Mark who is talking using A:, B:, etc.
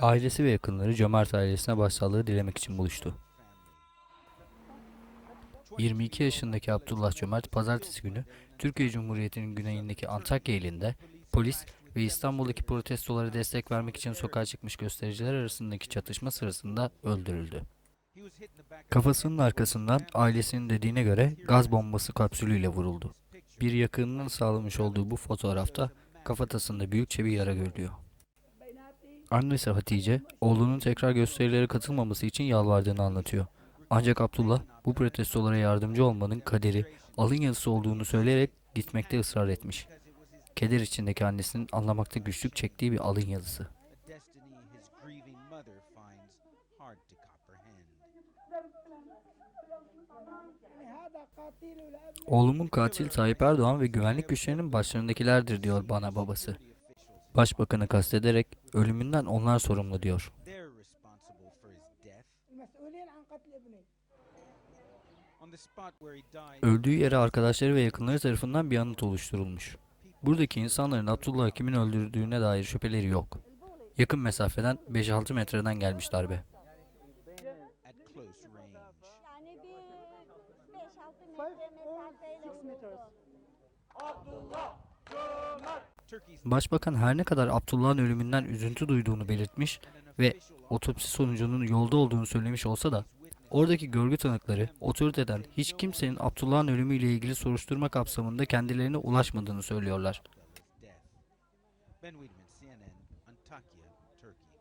A: Ailesi ve yakınları Cömert ailesine başsağlığı dilemek için buluştu. 22 yaşındaki Abdullah Cömert pazartesi günü Türkiye Cumhuriyeti'nin güneyindeki Antakya ilinde polis ve İstanbul'daki protestolara destek vermek için sokağa çıkmış göstericiler arasındaki çatışma sırasında öldürüldü. Kafasının arkasından ailesinin dediğine göre gaz bombası kapsülüyle vuruldu. Bir yakınının sağlamış olduğu bu fotoğrafta kafatasında büyükçe bir yara görülüyor. Annesi Hatice, oğlunun tekrar gösterilere katılmaması için yalvardığını anlatıyor. Ancak Abdullah bu protestolara yardımcı olmanın kaderi, alın yazısı olduğunu söyleyerek gitmekte ısrar etmiş. Keder içindeki annesinin anlamakta güçlük çektiği bir alın yazısı. Oğlumun katil Tayyip Erdoğan ve güvenlik güçlerinin başlarındakilerdir diyor bana babası. Başbakanı kastederek ölümünden onlar sorumlu diyor. Öldüğü yere arkadaşları ve yakınları tarafından bir anıt oluşturulmuş. Buradaki insanların Abdullah kimin öldürdüğüne dair şüpheleri yok. Yakın mesafeden 5-6 metreden gelmiş darbe.
B: Abdullah
A: Başbakan her ne kadar Abdullah'ın ölümünden üzüntü duyduğunu belirtmiş ve otopsi sonucunun yolda olduğunu söylemiş olsa da oradaki görgü tanıkları otoriteden hiç kimsenin Abdullah'ın ölümüyle ilgili soruşturma kapsamında kendilerine ulaşmadığını söylüyorlar.
B: Ben Wiedemann, CNN, Antakya, Turkey.